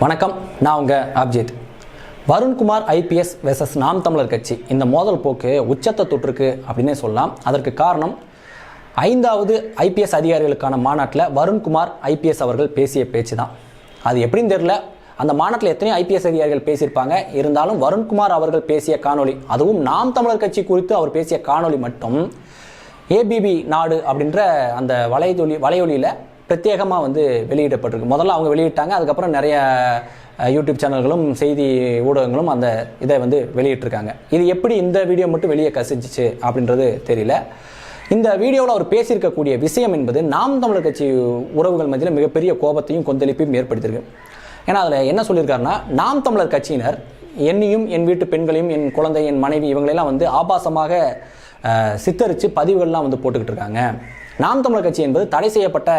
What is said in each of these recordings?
வணக்கம் நான் உங்கள் அப்ஜித். வருண்குமார் ஐபிஎஸ் வெர்சஸ் நாம் தமிழர் கட்சி. இந்த மோதல் போக்கு உச்சத்தை தொற்றுக்கு அப்படின்னே சொல்லலாம். அதற்கு காரணம் ஐந்தாவது ஐபிஎஸ் அதிகாரிகளுக்கான மாநாட்டில் வருண்குமார் ஐபிஎஸ் அவர்கள் பேசிய பேச்சு தான் அது எப்படின்னு தெரியல. அந்த மாநாட்டில் எத்தனையோ ஐபிஎஸ் அதிகாரிகள் பேசியிருப்பாங்க. இருந்தாலும் வருண்குமார் அவர்கள் பேசிய காணொலி அதுவும் நாம் தமிழர் கட்சி குறித்து அவர் பேசிய காணொலி மட்டும் ஏபிபி நாடு அப்படின்ற அந்த வலையொலி வலையொலியில் பிரத்யேகமாக வந்து வெளியிடப்பட்டிருக்கு. முதல்ல அவங்க வெளியிட்டாங்க அதுக்கப்புறம் நிறைய யூடியூப் சேனல்களும் செய்தி ஊடகங்களும் அந்த இதை வந்து வெளியிட்டிருக்காங்க. இது எப்படி இந்த வீடியோ மட்டும் வெளியே கசிஞ்சிச்சு அப்படின்றது தெரியல. இந்த வீடியோவில் அவர் பேசியிருக்கக்கூடிய விஷயம் என்பது நாம் தமிழர் கட்சி உறவுகள் மத்தியில் மிகப்பெரிய கோபத்தையும் கொந்தளிப்பையும் ஏற்படுத்தியிருக்கு. ஏன்னா அதில் என்ன சொல்லியிருக்காருன்னா நாம் தமிழர் கட்சியினர் என்னையும் என் வீட்டு பெண்களையும் என் குழந்தை என் மனைவி இவங்களெல்லாம் வந்து ஆபாசமாக சித்தரித்து பதிவுகள்லாம் வந்து போட்டுக்கிட்டு இருக்காங்க. நாம் தமிழர் கட்சி என்பது தடை செய்யப்பட்ட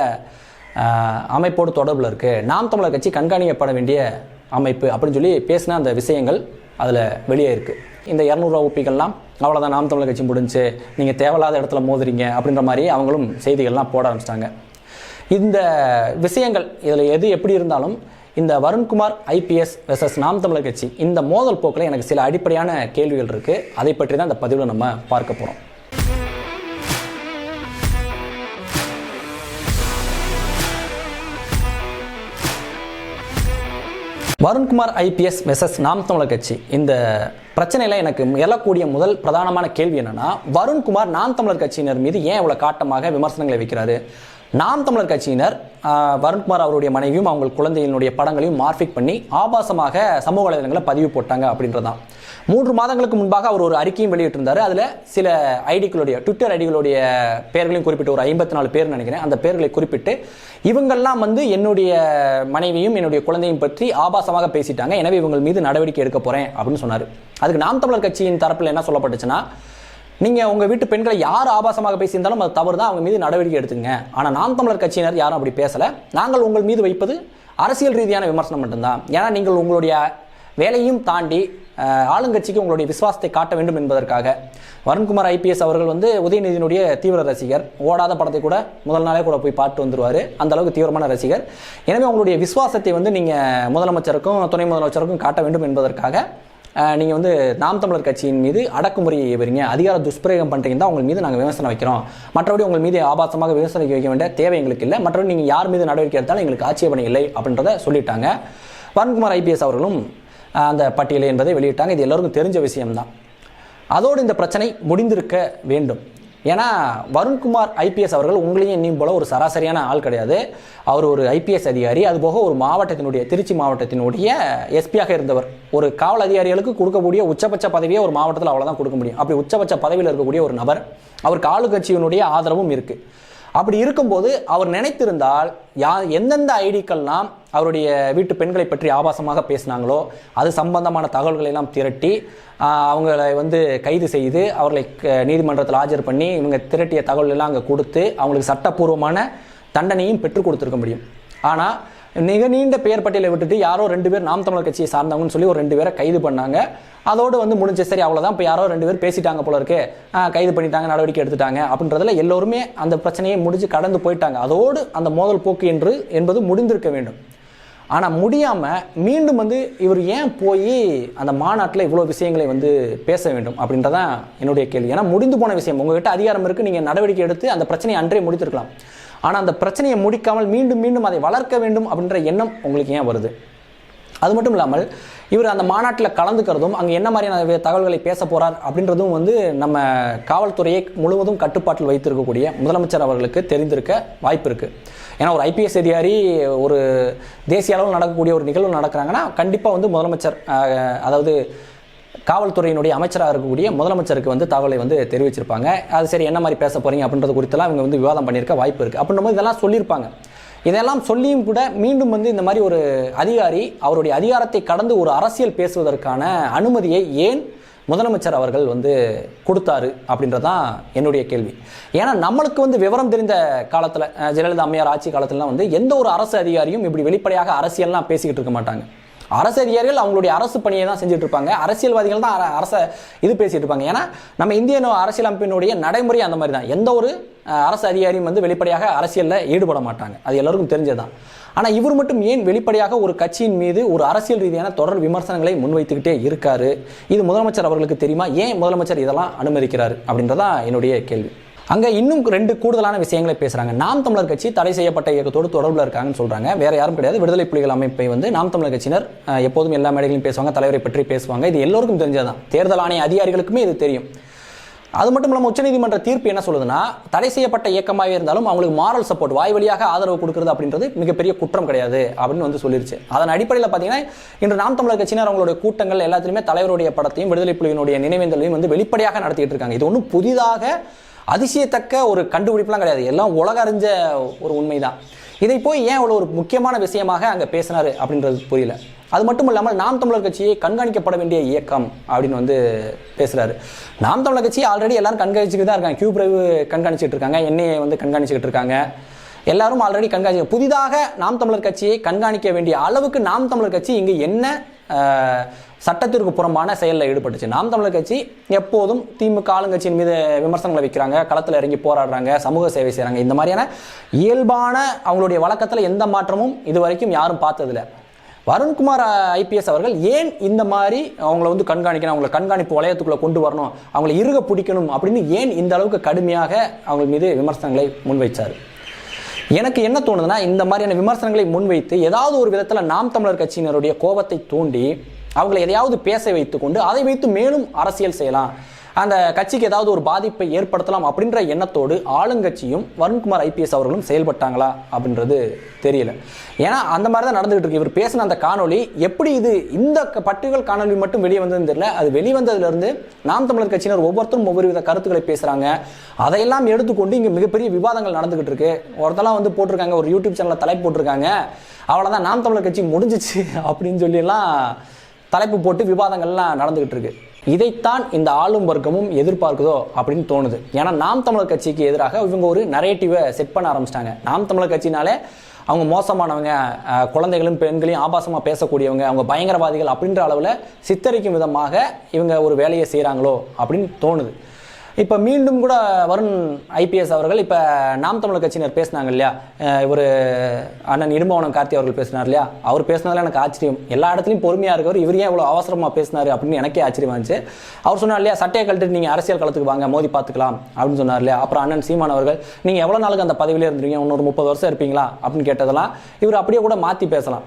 அமைப்போடு தொடர்பில் இருக்குது நாம் தமிழர் கட்சி கண்காணிக்கப்பட வேண்டிய அமைப்பு அப்படின்னு சொல்லி பேசின அந்த விஷயங்கள் அதில் வெளியே இருக்குது இந்த இரநூறுவா ஒப்பிகள்லாம் அவ்வளோதான் நாம் தமிழர் கட்சி முடிஞ்சு நீங்கள் தேவையில்லாத இடத்துல மோதுறீங்க அப்படின்ற மாதிரி அவங்களும் செய்திகள்லாம் போட ஆரம்பிச்சிட்டாங்க. இந்த விஷயங்கள் இதில் எது எப்படி இருந்தாலும் இந்த வருண்குமார் ஐபிஎஸ் வெர்சஸ் நாம் தமிழர் கட்சி இந்த மோதல் போக்கில் எனக்கு சில அடிப்படையான கேள்விகள் இருக்குது அதை பற்றி தான் இந்த பதிவில் நம்ம பார்க்க போகிறோம் வருண்குமார் ஐபிஎஸ் மெசஸ் நாம் தமிழர் கட்சி. இந்த பிரச்சனையில் எனக்கு எழக்கூடிய முதல் பிரதானமான கேள்வி என்னன்னா வருண்குமார் நாம் தமிழர் கட்சியினர் மீது ஏன் இவ்வளோ காட்டமாக விமர்சனங்களை வைக்கிறாரு? நாம் தமிழர் கட்சியினர் வருண்குமார் அவருடைய மனைவியும் அவங்க குழந்தையினுடைய படங்களையும் மார்பிக் பண்ணி ஆபாசமாக சமூக வலைதளங்களில் பதிவு போட்டாங்க அப்படின்றதான். மூன்று மாதங்களுக்கு முன்பாக அவர் ஒரு அறிக்கையும் வெளியிட்டிருந்தார். அதில் சில ஐடிகளுடைய ட்விட்டர் ஐடிகளுடைய பெயர்களையும் குறிப்பிட்டு ஒரு ஐம்பத்தி நாலு பேர் நினைக்கிறேன். அந்த பெயர்களை குறிப்பிட்டு இவங்கெல்லாம் வந்து என்னுடைய மனைவியும் என்னுடைய குழந்தையும் பற்றி ஆபாசமாக பேசிட்டாங்க. எனவே இவங்க மீது நடவடிக்கை எடுக்க போகிறேன் அப்படின்னு சொன்னார். அதுக்கு நாம் தமிழர் கட்சியின் தரப்பில் என்ன சொல்லப்பட்டுச்சுன்னா நீங்க உங்க வீட்டு பெண்களை யார் ஆபாசமாக பேசியிருந்தாலும் அது தவறு தான் அவங்க மீது நடவடிக்கை எடுத்துங்க ஆனா நாம் தமிழர் கட்சியினர் யாரும் அப்படி பேசல. நாங்கள் உங்கள் மீது வைப்பது அரசியல் ரீதியான விமர்சனம் மட்டும்தான். ஏன்னா நீங்கள் உங்களுடைய வேலையும் தாண்டி ஆளுங்கட்சிக்கு உங்களுடைய விசுவாசத்தை காட்ட வேண்டும் என்பதற்காக. வருண்குமார் ஐபிஎஸ் அவர்கள் வந்து உதயநிதியினுடைய தீவிர ரசிகர். ஓடாத படத்தை கூட முதல் நாளே கூட போய் பாட்டு வந்துருவார். அந்த அளவுக்கு தீவிரமான ரசிகர். எனவே உங்களுடைய விசுவாசத்தை வந்து நீங்கள் முதலமைச்சருக்கும் துணை முதலமைச்சருக்கும் காட்ட வேண்டும் என்பதற்காக நீங்கள் வந்து நாம் தமிழர் கட்சியின் மீது அடக்குமுறையை வரீங்க அதிகார துஷ்பிரயோகம் பண்ணுறீங்க தான் உங்கள் மீது நாங்கள் விமர்சனம் வைக்கிறோம். மற்றபடி உங்கள் மீது ஆபாசமாக விமர்சனம் வைக்க வேண்டிய தேவை எங்களுக்கு இல்லை. மற்றபடி நீங்கள் யார் மீது நடவடிக்கை எடுத்தாலும் எங்களுக்கு ஆட்சேபனை இல்லை அப்படின்றத சொல்லிட்டாங்க. வருண்குமார் ஐபிஎஸ் அவர்களும் அந்த பட்டியலை என்பதை வெளியிட்டாங்க. இது எல்லோருக்கும் தெரிஞ்ச விஷயம்தான். அதோடு இந்த பிரச்சனை முடிந்திருக்க வேண்டும். ஏன்னா வருண்குமார் ஐபிஎஸ் அவர்கள் உங்களையும் என்னையும் போல ஒரு சராசரியான ஆள் கிடையாது. அவர் ஒரு ஐபிஎஸ் அதிகாரி. அதுபோக ஒரு மாவட்டத்தினுடைய திருச்சி மாவட்டத்தினுடைய எஸ்பியாக இருந்தவர். ஒரு காவல் அதிகாரிகளுக்கு கொடுக்கக்கூடிய உச்சபட்ச பதவியை ஒரு மாவட்டத்தில் அவ்வளோதான் கொடுக்க முடியும். அப்படி உச்சபட்ச பதவியில் இருக்கக்கூடிய ஒரு நபர் அவருக்கு ஆளுங்கட்சியினுடைய ஆதரவும் இருக்குது அப்படி இருக்கும்போது அவர் நினைத்திருந்தால் யா எந்தெந்த ஐடிக்கள்லாம் அவருடைய வீட்டு பெண்களை பற்றி ஆபாசமாக பேசினாங்களோ அது சம்பந்தமான தகவல்களை எல்லாம் திரட்டி அவங்களை வந்து கைது செய்து அவர்களை க- நீதிமன்றத்தில் ஆஜர் பண்ணி இவங்க திரட்டிய தகவல் எல்லாம் அங்கே கொடுத்து அவங்களுக்கு சட்டப்பூர்வமான தண்டனையும் பெற்றுக் கொடுத்துருக்க முடியும். ஆனால் மிக நீண்ட பெயர் பட்டியலை விட்டுட்டு யாரோ ரெண்டு பேர் நாம் தமிழர் கட்சியை சார்ந்தவங்கன்னு சொல்லி ஒரு ரெண்டு பேரை கைது பண்ணாங்க. அதோடு வந்து முடிஞ்ச சரி அவ்வளோதான் இப்போ யாரோ ரெண்டு பேர் பேசிட்டாங்க போல இருக்கு. கைது பண்ணிட்டாங்க நடவடிக்கை எடுத்துட்டாங்க அப்படின்றதுல எல்லோருமே அந்த பிரச்சனையை முடிஞ்சு கடந்து போயிட்டாங்க. அதோடு அந்த மோதல் போக்கு என்று என்பது முடிந்திருக்க வேண்டும். ஆனால் முடியாமல் மீண்டும் வந்து இவர் ஏன் போய் அந்த மாநாட்டில் இவ்வளோ விஷயங்களை வந்து பேச வேண்டும் அப்படின்றதான் என்னுடைய கேள்வி. ஏன்னா முடிந்து போன விஷயம். உங்ககிட்ட அதிகாரம் இருக்குது நீங்கள் நடவடிக்கை எடுத்து அந்த பிரச்சனையை அன்றே முடித்திருக்கலாம். ஆனால் அந்த பிரச்சனையை முடிக்காமல் மீண்டும் மீண்டும் அதை வளர்க்க வேண்டும் அப்படின்ற எண்ணம் உங்களுக்கு ஏன் வருது? அது மட்டும் இல்லாமல் இவர் அந்த மாநாட்டில் கலந்துக்கிறதும் அங்கே என்ன மாதிரியான தகவல்களை பேச போகிறார் அப்படின்றதும் வந்து நம்ம காவல்துறையை முழுவதும் கட்டுப்பாட்டில் வைத்திருக்கக்கூடிய முதலமைச்சர் அவர்களுக்கு தெரிந்திருக்க வாய்ப்பு இருக்குது ஏன்னா ஒரு ஐபிஎஸ் அதிகாரி ஒரு தேசிய அளவில் நடக்கக்கூடிய ஒரு நிகழ்வு நடக்கிறாங்கன்னா கண்டிப்பாக வந்து முதலமைச்சர் அதாவது காவல்துறையினுடைய அமைச்சராக இருக்கக்கூடிய முதலமைச்சருக்கு வந்து தகவலை வந்து தெரிவிச்சிருப்பாங்க. அது சரி என்ன மாதிரி பேச போகிறீங்க அப்படின்றது குறித்தெல்லாம் இவங்க வந்து விவாதம் பண்ணியிருக்க வாய்ப்பு இருக்குது அப்படின்னும் போது இதெல்லாம் சொல்லியிருப்பாங்க. இதெல்லாம் சொல்லியும் கூட மீண்டும் வந்து இந்த மாதிரி ஒரு அதிகாரி அவருடைய அதிகாரத்தை கடந்து ஒரு அரசியல் பேசுவதற்கான அனுமதியை ஏன் முதலமைச்சர் அவர்கள் வந்து கொடுத்தாரு அப்படின்றதான் என்னுடைய கேள்வி. ஏன்னா நம்மளுக்கு வந்து விவரம் தெரிந்த காலத்தில் ஜெயலலிதா அம்மையார் ஆட்சி காலத்துலலாம் வந்து எந்த ஒரு அரசு அதிகாரியும் இப்படி வெளிப்படையாக அரசியல்லாம் பேசிக்கிட்டு இருக்க மாட்டாங்க. அரசு அதிகாரிகள் அவங்களுடைய அரசு பணியை தான் செஞ்சுட்டு இருப்பாங்க அரசியல்வாதிகள் தான் அர- அரச இது பேசிட்டு இருப்பாங்க ஏன்னா நம்ம இந்திய அரசியலமைப்பினுடைய நடைமுறை அந்த மாதிரி தான். எந்த ஒரு அரசு அதிகாரியும் வந்து வெளிப்படையாக அரசியலில் ஈடுபட மாட்டாங்க. அது எல்லாருக்கும் தெரிஞ்சதுதான். ஆனால் இவர் மட்டும் ஏன் வெளிப்படையாக ஒரு கட்சியின் மீது ஒரு அரசியல் ரீதியான தொடர் விமர்சனங்களை முன்வைத்துக்கிட்டே இருக்காரு? இது முதலமைச்சர் அவர்களுக்கு தெரியுமா? ஏன் முதலமைச்சர் இதெல்லாம் அனுமதிக்கிறார்? அப்படின்றதான் என்னுடைய கேள்வி. அங்கே இன்னும் ரெண்டு கூடுதலான விஷயங்களை பேசுகிறாங்க நாம் தமிழர் கட்சி தடை செய்யப்பட்ட இயக்கத்தோடு தொடர்பில் இருக்காங்கன்னு சொல்கிறாங்க வேற யாரும் கிடையாது. விடுதலை புலிகள் அமைப்பை வந்து நாம் தமிழர் கட்சியினர் எப்போதும் எல்லா மேடைகளையும் பேசுவாங்க. தலைவரை பற்றி பேசுவாங்க. இது எல்லோருக்கும் தெரிஞ்சதான் தேர்தல் ஆணைய அதிகாரிகளுக்குமே இது தெரியும். அது மட்டும் இல்லாமல் உச்சநீதிமன்ற தீர்ப்பு என்ன சொல்லுதுன்னா தடை செய்யப்பட்ட இயக்கமாகவே இருந்தாலும் அவங்களுக்கு மாரல் சப்போர்ட் வாய் வழியாக ஆதரவு கொடுக்குறது அப்படின்றது மிகப்பெரிய குற்றம் கிடையாது அப்படின்னு வந்து சொல்லிருச்சு. அதன் அடிப்படையில் பார்த்தீங்கன்னா இன்று நாம் தமிழர் கட்சியினர் அவங்களுடைய கூட்டங்கள் எல்லாத்திலுமே தலைவருடைய படத்தையும் விடுதலை புலிகளுடைய நினைவேந்தலையும் வந்து வெளிப்படையாக நடத்திட்டு இருக்காங்க. இது ஒன்றும் புதிதாக அதிசயத்தக்க ஒரு கண்டுபிடிப்புலாம் கிடையாது. எல்லாம் உலக அறிஞ்ச ஒரு உண்மைதான். இதை போய் ஏன் அவ்வளோ ஒரு முக்கியமான விஷயமாக அங்கே பேசினார் அப்படின்றது புரியல. அது மட்டும் இல்லாமல் நாம் தமிழர் கட்சியை கண்காணிக்கப்பட வேண்டிய இயக்கம் அப்படின்னு வந்து பேசுகிறாரு நாம் தமிழர் கட்சி ஆல்ரெடி எல்லாரும் கண்காணிச்சுக்கிட்டு தான் இருக்காங்க. கியூ பிரைவு கண்காணிச்சிட்டு இருக்காங்க. என்ஐஏ வந்து கண்காணிச்சுக்கிட்டு இருக்காங்க. எல்லாரும் ஆல்ரெடி கண்காணிச்சு புதிதாக நாம் தமிழர் கட்சியை கண்காணிக்க வேண்டிய அளவுக்கு நாம் தமிழர் கட்சி இங்கு என்ன சட்டத்திற்கு புறம்பான செயலில் ஈடுபட்டுச்சு. நாம் தமிழர் கட்சி எப்போதும் திமுக ஆளுங்கட்சியின் மீது விமர்சனங்களை வைக்கிறாங்க களத்தில் இறங்கி போராடுறாங்க சமூக சேவை செய்கிறாங்க இந்த மாதிரியான இயல்பான அவங்களுடைய வழக்கத்தில் எந்த மாற்றமும் இது வரைக்கும் யாரும் பார்த்ததில்ல. வருண்குமார் ஐபிஎஸ் அவர்கள் ஏன் இந்த மாதிரி அவங்கள வந்து கண்காணிக்கணும் அவங்களை கண்காணிப்பு வளையத்துக்குள்ள கொண்டு வரணும் அவங்களை இறுக பிடிக்கணும் அப்படின்னு ஏன் இந்த அளவுக்கு கடுமையாக அவங்க மீது விமர்சனங்களை முன்வைச்சார்? எனக்கு என்ன தோணுதுன்னா இந்த மாதிரியான விமர்சனங்களை முன்வைத்து ஏதாவது ஒரு விதத்தில் நாம் தமிழர் கட்சியினருடைய கோபத்தை தூண்டி அவங்களை எதையாவது பேச வைத்துக்கொண்டு அதை வைத்து மேலும் அரசியல் செய்யலாம். அந்த கட்சிக்கு ஏதாவது ஒரு பாதிப்பை ஏற்படுத்தலாம் அப்படின்ற எண்ணத்தோடு ஆளுங்கட்சியும் வருண்குமார் ஐபிஎஸ் அவர்களும் செயல்பட்டாங்களா அப்படின்றது தெரியல. ஏன்னா அந்த மாதிரி தான் நடந்துகிட்டு இருக்கு இவர் பேசின அந்த காணொளி எப்படி இது இந்த பட்டுகள் காணொளி மட்டும் வெளியே வந்ததுன்னு தெரியல. அது வெளிவந்ததுலேருந்து நாம் தமிழர் கட்சியினர் ஒவ்வொருத்தரும் ஒவ்வொரு வித கருத்துக்களை பேசுகிறாங்க அதையெல்லாம் எடுத்துக்கொண்டு இங்கே மிகப்பெரிய விவாதங்கள் நடந்துகிட்டு இருக்கு ஒருத்தெல்லாம் வந்து போட்டிருக்காங்க ஒரு யூடியூப் சேனலில் தலைப்பு போட்டிருக்காங்க. அவ்வளோதான் நாம் தமிழர் கட்சி முடிஞ்சிச்சு அப்படின்னு சொல்லி எல்லாம் தலைப்பு போட்டு விவாதங்கள்லாம் நடந்துகிட்டு இருக்கு இதைத்தான் இந்த ஆளும் வர்க்கமும் எதிர்பார்க்குதோ அப்படின்னு தோணுது. ஏன்னா நாம் தமிழர் கட்சிக்கு எதிராக இவங்க ஒரு நரேட்டிவை செட் பண்ண ஆரம்பிச்சிட்டாங்க. நாம் தமிழர் கட்சினாலே அவங்க மோசமானவங்க குழந்தைகளும் பெண்களையும் ஆபாசமாக பேசக்கூடியவங்க அவங்க பயங்கரவாதிகள் அப்படின்ற அளவில் சித்தரிக்கும் விதமாக இவங்க ஒரு வேலையை செய்கிறாங்களோ அப்படின்னு தோணுது. இப்போ மீண்டும் கூட வருண் ஐபிஎஸ் அவர்கள் இப்போ நாம் தமிழர் கட்சியினர் பேசினாங்க இல்லையா? இவர் அண்ணன் இடும்பவனம் கார்த்தி அவர்கள் பேசினார் இல்லையா? அவர் பேசினதில் எனக்கு ஆச்சரியம். எல்லா இடத்துலையும் பொறுமையாக இருக்கவர் இவர் ஏன் இவ்வளோ அவசரமாக பேசினார் அப்படின்னு எனக்கே ஆச்சரியமா இருந்துச்சு. அவர் சொன்னார் இல்லையா சட்டையை கழட்டு நீங்கள் அரசியல் களத்துக்கு வாங்க மோதி பார்த்துக்கலாம் அப்படின்னு சொன்னார் இல்லையா? அப்புறம் அண்ணன் சீமான் அவர்கள் நீங்கள் எவ்வளோ நாளுக்கு அந்த பதவியிலே இருந்தீங்க இன்னொரு முப்பது வருஷம் இருப்பீங்களா? அப்படின்னு கேட்டதெல்லாம் இவர் அப்படியே கூட மாற்றி பேசலாம்.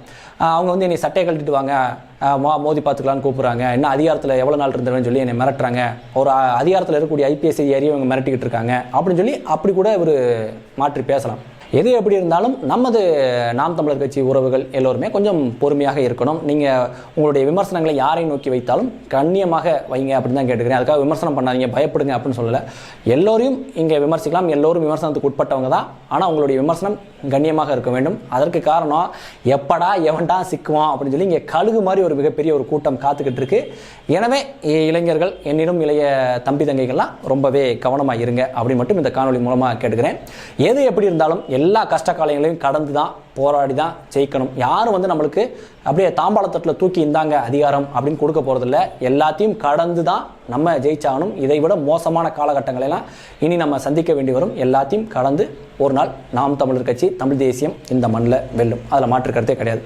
அவங்க வந்து என்னை சட்டையை கழட்டிட்டு வாங்க மோ மோதி பார்த்துக்கலான்னு கூப்பிட்றாங்க. என்ன அதிகாரத்தில் எவ்வளோ நாள் இருந்தவன்னு சொல்லி என்னை மிரட்டுறாங்க. ஒரு அதிகாரத்தில் இருக்கக்கூடிய ஐபிஎஸ் ஏரியும் இவங்க மிரட்டிக்கிட்டு இருக்காங்க. அப்படின்னு சொல்லி அப்படி கூட இவர் மாற்றி பேசலாம். எது எப்படி இருந்தாலும் நமது நாம் தமிழர் கட்சி உறவுகள் எல்லோருமே கொஞ்சம் பொறுமையாக இருக்கணும். நீங்கள் உங்களுடைய விமர்சனங்களை யாரை நோக்கி வைத்தாலும் கண்ணியமாக வைங்க அப்படின்னு தான் கேட்டுக்கிறேன். அதுக்காக விமர்சனம் பண்ணாதீங்க பயப்படுங்க அப்படின்னு சொல்லலை. எல்லோரையும் இங்கே விமர்சிக்கலாம். எல்லோரும் விமர்சனத்துக்கு உட்பட்டவங்க தான். ஆனால் உங்களுடைய விமர்சனம் கண்ணியமாக இருக்க வேண்டும். அதற்கு காரணம் எப்படா எவன்டா சிக்குவான் அப்படின்னு சொல்லி இங்கே கழுகு மாதிரி ஒரு மிகப்பெரிய ஒரு கூட்டம் காத்துக்கிட்டு இருக்கு. எனவே இளைஞர்கள் என்னிடம் இளைய தம்பி தங்கைகள்லாம் ரொம்பவே கவனமாக இருங்க அப்படின்னு மட்டும் இந்த காணொலி மூலமாக கேட்டுக்கிறேன். எது எப்படி இருந்தாலும் எல்லா கஷ்ட காலங்களையும் கடந்து தான் போராடி தான் ஜெயிக்கணும். யாரும் வந்து நம்மளுக்கு அப்படியே தாம்பாளத்தட்டில் தூக்கி இந்தாங்க அதிகாரம் அப்படின்னு கொடுக்க போகிறதில்ல எல்லாத்தையும் கடந்து தான் நம்ம ஜெயிச்சாகணும். இதை விட மோசமான காலகட்டங்களை எல்லாம் இனி நம்ம சந்திக்க வேண்டி வரும். எல்லாத்தையும் கடந்து ஒரு நாள் நாம் தமிழர் கட்சி தமிழ் தேசியம் இந்த மண்ணில் வெல்லும். அதில் மாற்று கருத்தே கிடையாது.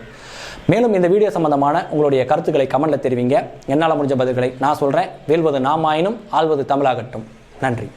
மேலும் இந்த வீடியோ சம்பந்தமான உங்களுடைய கருத்துக்களை கமெண்டில் தெரிவிங்க. என்னால் முடிஞ்ச பதில்களை நான் சொல்கிறேன் வெல்வது நாம் ஆயினும் ஆள்வது தமிழாகட்டும். நன்றி.